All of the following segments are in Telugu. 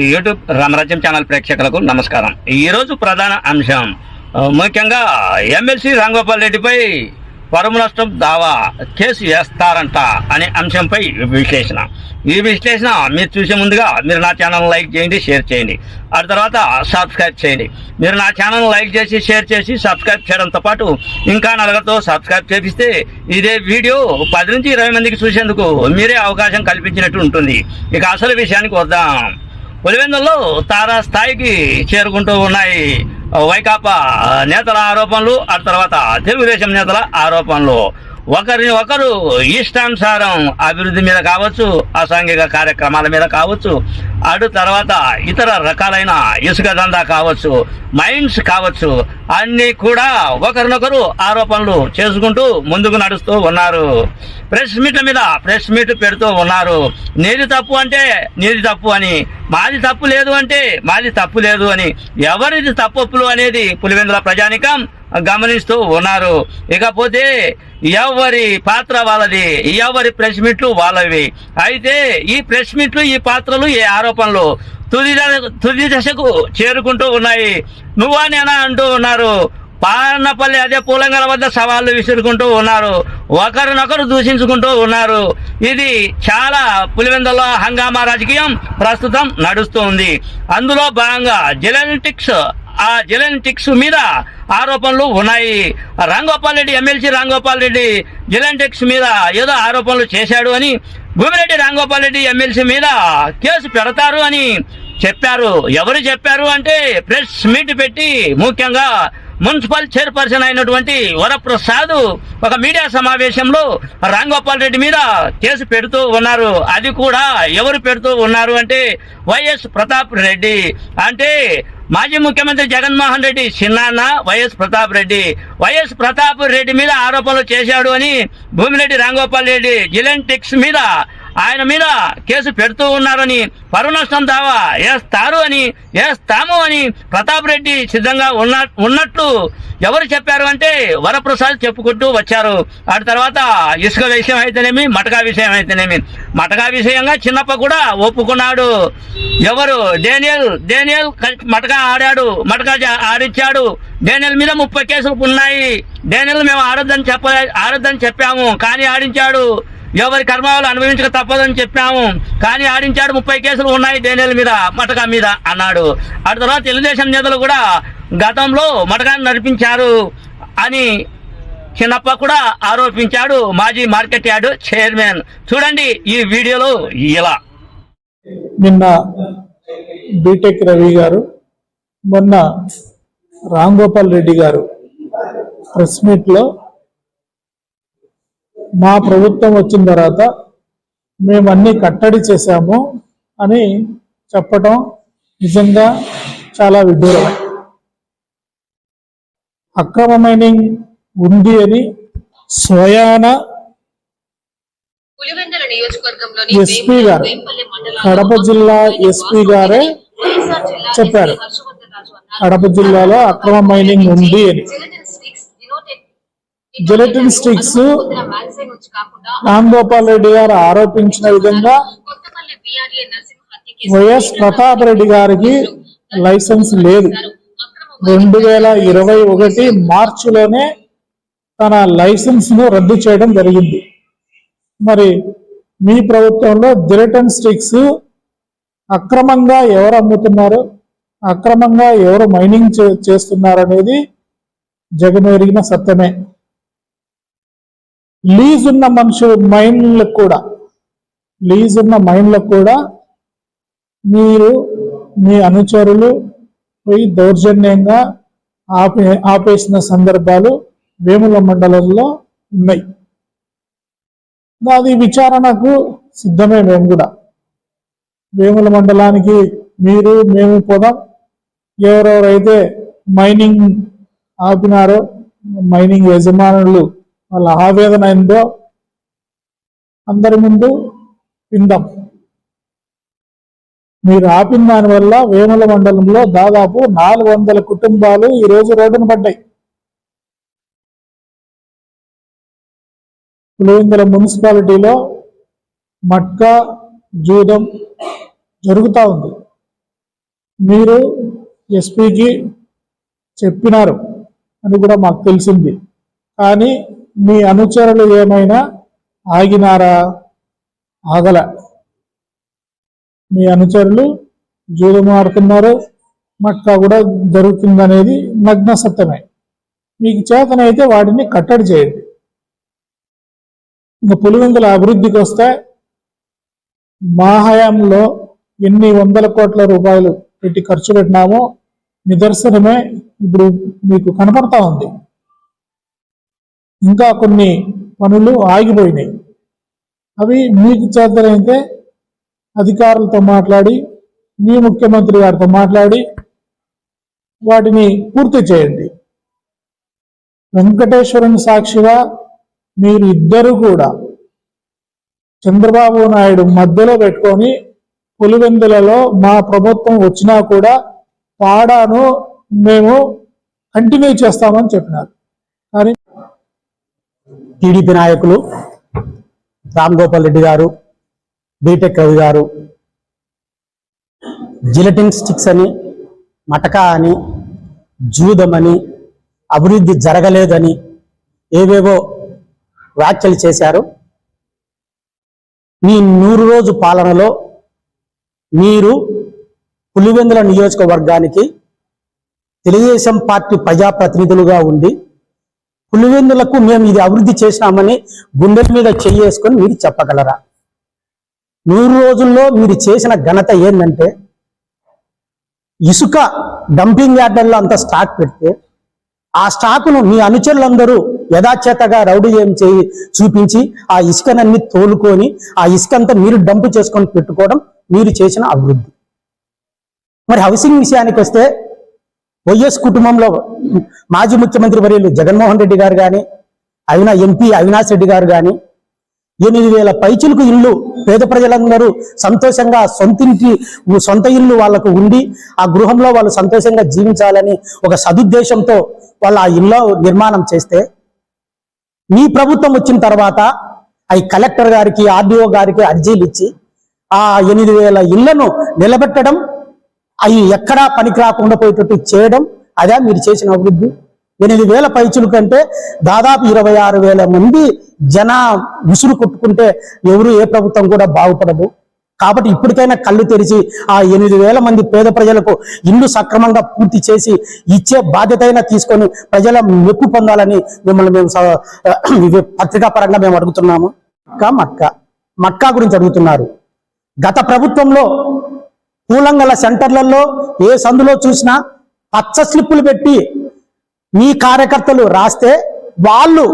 యూట్యూబ్ రామరాజ్యం ఛానల్ ప్రేక్షకులకు నమస్కారం. ఈరోజు ప్రధాన అంశం ముఖ్యంగా ఎమ్మెల్సీ రాంగోపాల్ రెడ్డిపై పరుము నష్టం దావా కేసు వేస్తారంట అనే అంశంపై విశ్లేషణ. ఈ విశ్లేషణ మీరు చూసే ముందుగా మీరు నా ఛానల్ లైక్ చేయండి షేర్ చేయండి. ఆ తర్వాత సబ్స్క్రైబ్ చేయండి. మీరు నా ఛానల్ లైక్ చేసి షేర్ చేసి సబ్స్క్రైబ్ చేయడంతో పాటు ఇంకా నలుగురితో సబ్స్క్రైబ్ చేపిస్తే ఇదే వీడియో పది నుంచి ఇరవై మందికి చూసేందుకు మీరే అవకాశం కల్పించినట్టు ఉంటుంది. ఇక అసలు విషయానికి వద్దాం. పులివెందుల్లో తారా స్థాయికి చేరుకుంటూ ఉన్నాయి. వైకాపా నేతల ఆరోపణలు ఆ తర్వాత తెలుగుదేశం నేతల ఆరోపణలు. ఒకరిని ఒకరు ఇష్టానుసారం అభివృద్ధి మీద కావచ్చు అసాంఘిక కార్యక్రమాల మీద కావచ్చు అటు తర్వాత ఇతర రకాలైన ఇసుక దందా కావచ్చు మైండ్స్ కావచ్చు అన్నీ కూడా ఒకరినొకరు ఆరోపణలు చేసుకుంటూ ముందుకు నడుస్తూ ఉన్నారు. ప్రెస్ మీట్ల మీద ప్రెస్ మీట్ పెడుతూ ఉన్నారు. నీది తప్పు అంటే నీది తప్పు అని మాది తప్పు లేదు అంటే మాది తప్పు లేదు అని ఎవరిది తప్పులు అనేది పులివెందుల ప్రజానికం గమనిస్తూ ఉన్నారు. ఇకపోతే ఎవరి పాత్ర వాళ్ళది? ఎవరి ప్రెస్ మీట్లు వాళ్ళవి? అయితే ఈ ప్రెస్ మీట్లు ఈ పాత్రలు ఈ ఆరోపణలు తుది తుది దశకు చేరుకుంటూ ఉన్నాయి. నువ్వా నేనా అంటూ ఉన్నారు. పాలనపల్లి అదే పూలంగల వద్ద సవాళ్ళు విసురుకుంటూ ఉన్నారు. ఒకరినొకరు దూషించుకుంటూ ఉన్నారు. ఇది చాలా పులివెందులో హంగామా రాజకీయం ప్రస్తుతం నడుస్తూ ఉంది. అందులో భాగంగా జెనెటిక్స్ ఆ జిలెంటిక్స్ మీద ఆరోపణలు ఉన్నాయి. Ramgopal Reddy MLC Ramgopal Reddy gelatin sticks మీద ఏదో ఆరోపణలు చేశాడు అని భూమిరెడ్డి రాంగోపాల్ రెడ్డి ఎమ్మెల్సీ మీద కేసు పెడతారు అని చెప్పారు. ఎవరు చెప్పారు అంటే ప్రెస్ మీట్ పెట్టి ముఖ్యంగా మున్సిపల్ చైర్పర్సన్ అయినటువంటి వరప్రసాద్ ఒక మీడియా సమావేశంలో రాంగోపాల్ రెడ్డి మీద కేసు పెడుతూ ఉన్నారు. అది కూడా ఎవరు పెడుతూ ఉన్నారు అంటే వైఎస్ ప్రతాప్ రెడ్డి. అంటే మాజీ ముఖ్యమంత్రి జగన్మోహన్ రెడ్డి చిన్నాన్న వైఎస్ ప్రతాప్ రెడ్డి. వైఎస్ ప్రతాప్ రెడ్డి మీద ఆరోపణలు చేశాడు అని భూమిరెడ్డి రాంగోపాల్ రెడ్డి జిలెంటిక్స్ మీద ఆయన మీద కేసు పెడుతూ ఉన్నారని పరువు నష్టం దావా వేస్తారు అని వేస్తాము అని ప్రతాప్ రెడ్డి సిద్ధంగా ఉన్న ఉన్నట్లు ఎవరు చెప్పారు అంటే వరప్రసాద్ చెప్పుకుంటూ వచ్చారు. ఆ తర్వాత ఇసుక విషయం అయితేనేమి మటకా విషయం అయితేనేమి. మటకా విషయంగా చిన్నప్ప కూడా ఒప్పుకున్నాడు. ఎవరు? డేనియల్ డేనియల్ మటకా ఆడాడు మటకా ఆడిచ్చాడు డేనియల్ మీద ముప్పై కేసులు ఉన్నాయి. డేనియల్ మేము ఆడొద్దని చెప్ప ఆడొద్దని చెప్పాము. కానీ ఆడించాడు. ఎవరి కర్మాలు అనుభవించక తప్పదని చెప్పాము కానీ ఆడించాడు ముప్పై కేసులు ఉన్నాయి డేనియల్ మీద మటకా మీద అన్నాడు. ఆ తర్వాత తెలుగుదేశం నేతలు కూడా గతంలో మటకాన్ని నడిపించారు అని చిన్నప్ప కూడా ఆరోపించాడు మాజీ మార్కెట్ యార్డు చైర్మన్. చూడండి ఈ వీడియోలో ఇలా. నిన్న బీటెక్ రవి గారు మొన్న రామ్ గోపాల్ రెడ్డి గారు ప్రెస్ మీట్లో మా ప్రభుత్వం వచ్చిన తర్వాత మేము అన్ని కట్టడి చేశాము అని చెప్పటం నిజంగా చాలా విడ్డూరమే అక్రమ మైనింగ్ ఉంది అని స్వయాన ఎస్పీ గారు, కడప జిల్లా ఎస్పీ గారే చెప్పారు. కడప జిల్లాలో అక్రమ మైనింగ్ ఉంది అని. జిలెటిన్ స్టిక్స్ రామ్ గోపాల్ రెడ్డి గారు ఆరోపించిన విధంగా వైఎస్ ప్రతాప్ రెడ్డి గారికి లైసెన్స్ లేదు. రెండు వేల ఇరవై ఒకటి మార్చిలోనే తన లైసెన్స్ను రద్దు చేయడం జరిగింది. మరి మీ ప్రభుత్వంలో జిలెటన్ స్టిక్స్ అక్రమంగా ఎవరు అమ్ముతున్నారు? అక్రమంగా ఎవరు మైనింగ్ చే- చేస్తున్నారు అనేది జగమెరిగిన సత్యమే. లీజ్ ఉన్న మనుషులు మైండ్లకు కూడా లీజ్ ఉన్న మైండ్లకు కూడా మీరు మీ అనుచరులు పోయి దౌర్జన్యంగా ఆపే ఆపేసిన సందర్భాలు వేముల మండలంలో ఉన్నాయి. అది విచారణకు సిద్ధమే మేము కూడా. వేముల మండలానికి మీరు మేము పోదాం. ఎవరెవరైతే మైనింగ్ ఆపినారో మైనింగ్ యజమానులు వాళ్ళ ఆవేదన ఏందో అందరి ముందు విందాం. మీరు ఆపిన దాని వల్ల వేముల మండలంలో దాదాపు నాలుగు వందల కుటుంబాలు ఈ రోజు రోడ్డున పడ్డాయి. పులివెందుల మున్సిపాలిటీలో మట్కా జూదం జరుగుతూ ఉంది. మీరు ఎస్పీకి చెప్పినారు అని కూడా మాకు తెలిసింది. కానీ మీ అనుచరులు ఏమైనా ఆగినారా? ఆగల. మీ అనుచరులు జూదం ఆడుతున్నారు మట్కా కూడా జరుగుతుందనేది నగ్న సత్యమే. మీకు చేతనైతే వాటిని కట్టడి చేయండి. ఇంకా పులివెందుల అభివృద్ధికి వస్తే మా హయాంలో ఎన్ని వందల కోట్ల రూపాయలు పెట్టి ఖర్చు పెట్టినామో నిదర్శనమే ఇప్పుడు మీకు కనపడతా ఉంది. ఇంకా కొన్ని పనులు ఆగిపోయినాయి. అవి మీకు చేతనైతే అధికారులతో మాట్లాడి మీ ముఖ్యమంత్రి గారితో మాట్లాడి వాటిని పూర్తి చేయండి. వెంకటేశ్వరుని సాక్షిగా మీరు ఇద్దరు కూడా చంద్రబాబు నాయుడు మధ్యలో పెట్టుకొని పులివెందులలో మా ప్రభుత్వం వచ్చినా కూడా పాడాను మేము కంటిన్యూ చేస్తామని చెప్పినారు. కానీ టీడీపీ నాయకులు రామ్ గోపాల్ రెడ్డి గారు బీటెక్ రవి గారు జిలటిన్ స్టిక్స్ అని మటకా అని జూదమని అభివృద్ధి జరగలేదని ఏవేవో వ్యాఖ్యలు చేశారు. మీ నూరు రోజు పాలనలో మీరు పులివెందుల నియోజకవర్గానికి తెలుగుదేశం పార్టీ ప్రజాప్రతినిధులుగా ఉండి పులివెందులకు మేము ఇది అభివృద్ధి చేసినామని గుండెల మీద చెయ్యేసుకొని మీరు చెప్పగలరా? నూరు రోజుల్లో మీరు చేసిన ఘనత ఏంటంటే ఇసుక డంపింగ్ యార్డల్లో అంత స్టాక్ పెడితే ఆ స్టాకును మీ అనుచరులందరూ యథాచేతగా రౌడీ ఏం చేయి చూపించి ఆ ఇసుకనన్ని తోలుకొని ఆ ఇసుక అంతా మీరు డంప్ చేసుకొని పెట్టుకోవడం మీరు చేసిన అభివృద్ధి. మరి హౌసింగ్ విషయానికి వస్తే వైఎస్ కుటుంబంలో మాజీ ముఖ్యమంత్రి వర్యులు జగన్మోహన్ రెడ్డి గారు కానీ అయిన ఎంపీ అవినాష్ రెడ్డి గారు కానీ ఎనిమిది వేల పైచులకు ఇల్లు పేద ప్రజలందరూ సంతోషంగా సొంతింటి సొంత ఇల్లు వాళ్ళకు ఉండి ఆ గృహంలో వాళ్ళు సంతోషంగా జీవించాలని ఒక సదుద్దేశంతో వాళ్ళు ఆ ఇల్లు నిర్మాణం చేస్తే మీ ప్రభుత్వం వచ్చిన తర్వాత అవి కలెక్టర్ గారికి ఆర్డీఓ గారికి అర్జీలు ఇచ్చి ఆ ఎనిమిది వేల ఇళ్ళను నిలబెట్టడం అవి ఎక్కడా పనికి రాకుండా పోయేటట్టు చేయడం అదే మీరు చేసిన అభివృద్ధి. ఎనిమిది వేల పైచులు కంటే దాదాపు ఇరవై ఆరు వేల మంది జన ఉసురు కొట్టుకుంటే ఎవరు ఏ ప్రభుత్వం కూడా బాగుపడదు. కాబట్టి ఇప్పటికైనా కళ్ళు తెరిచి ఆ ఎనిమిది వేల మంది పేద ప్రజలకు ఇల్లు సక్రమంగా పూర్తి చేసి ఇచ్చే బాధ్యత అయినా తీసుకొని ప్రజల మెప్పు పొందాలని మిమ్మల్ని మేము స- ఇది పత్రికా పరంగా మేము అడుగుతున్నాము. మక్కా మక్కా. మక్కా గురించి అడుగుతున్నారు. గత ప్రభుత్వంలో కూలంగల సెంటర్లలో ఏ సందులో చూసినా పచ్చ స్లిప్పులు పెట్టి మీ కార్యకర్తలు రాస్తే వాళ్ళు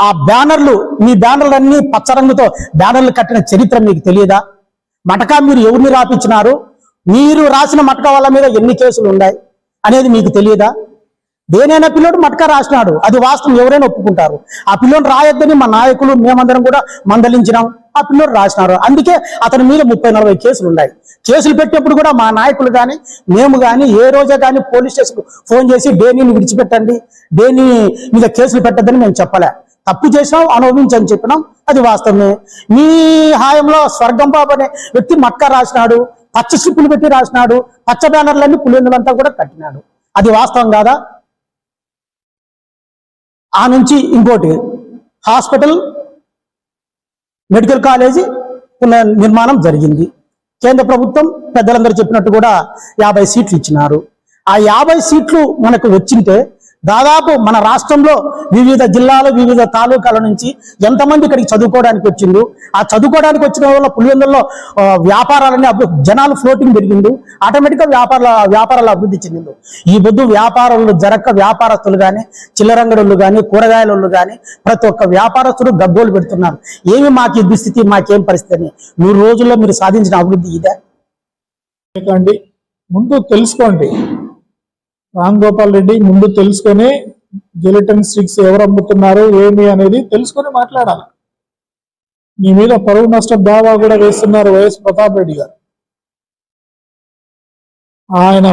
ఆ బ్యానర్లు మీ బ్యానర్లన్నీ పచ్చ రంగుతో బ్యానర్లు కట్టిన చరిత్ర మీకు తెలియదా? మటకా మీరు ఎవరిని రాపించినారు? మీరు రాసిన మటకా వాళ్ళ మీద ఎన్ని కేసులు ఉన్నాయి అనేది మీకు తెలియదా? దేనైనా పిల్లోడు మటకా రాసినాడు. అది వాస్తవం ఎవరైనా ఒప్పుకుంటారు. ఆ పిల్లోడు రాయొద్దని మా నాయకులు మేమందరం కూడా మందలించినాం. ఆ పిల్లోడు రాసినారు అందుకే అతని మీద ముప్పై నలభై కేసులు ఉన్నాయి. కేసులు పెట్టేప్పుడు కూడా మా నాయకులు కానీ మేము కానీ ఏ రోజే కానీ పోలీస్ స్టేషన్ ఫోన్ చేసి డేనీని విడిచిపెట్టండి. డేనీ మీద కేసులు పెట్టద్దని మేము చెప్పలే. తప్పు చేసినాం అనుభవించని చెప్పినాం. అది వాస్తవమే. మీ హాయంలో స్వర్గం బాబు అనే వ్యక్తి మక్క రాసినాడు. పచ్చ స్లిప్పులు పెట్టి రాసినాడు. పచ్చ బ్యానర్లన్నీ పులివెందులంతా కూడా కట్టినాడు. అది వాస్తవం కాదా? ఆ నుంచి ఇంకోటి హాస్పిటల్ మెడికల్ కాలేజీ పునర్ నిర్మాణం జరిగింది. కేంద్ర ప్రభుత్వం పెద్దలందరూ చెప్పినట్టు కూడా యాభై సీట్లు ఇచ్చినారు. ఆ యాభై సీట్లు మనకు వచ్చింటే దాదాపు మన రాష్ట్రంలో వివిధ జిల్లాలు వివిధ తాలూకాల నుంచి ఎంతమంది ఇక్కడికి చదువుకోవడానికి వచ్చిండు ఆ చదువుకోవడానికి వచ్చిన వల్ల పులివెందుల్లో వ్యాపారాలన్నీ జనాలు ఫ్లోటింగ్ పెరిగిండు. ఆటోమేటిక్గా వ్యాపారాల వ్యాపారాలు అభివృద్ధి చెందింది ఈ బొద్దు వ్యాపారాలు జరక్క వ్యాపారస్తులు కానీ చిల్లరంగడులు కానీ కూరగాయలు కానీ ప్రతి ఒక్క వ్యాపారస్తుడు గగ్గోలు పెడుతున్నారు. ఏమి మాకు ఈ దుస్థితి మాకేం పరిస్థితి అని? నూరు రోజుల్లో మీరు సాధించిన అభివృద్ధి ఇదే. ముందు తెలుసుకోండి. రామ్ గోపాల్ రెడ్డి ముందు తెలుసుకొని జిలిటన్ స్టిక్స్ ఎవరు అమ్ముతున్నారు ఏమి అనేది తెలుసుకొని మాట్లాడాలి. నీ మీద పరువు నష్టం దావా కూడా వేస్తున్నారు వైఎస్ ప్రతాప్ రెడ్డి గారు. ఆయన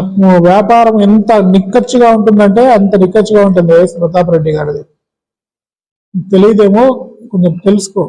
వ్యాపారం ఎంత నిక్కచ్చుగా ఉంటుందంటే అంత నిక్కచ్చిగా ఉంటుంది వైఎస్ ప్రతాప్ రెడ్డి గారిది. తెలియదేమో కొంచెం తెలుసుకో.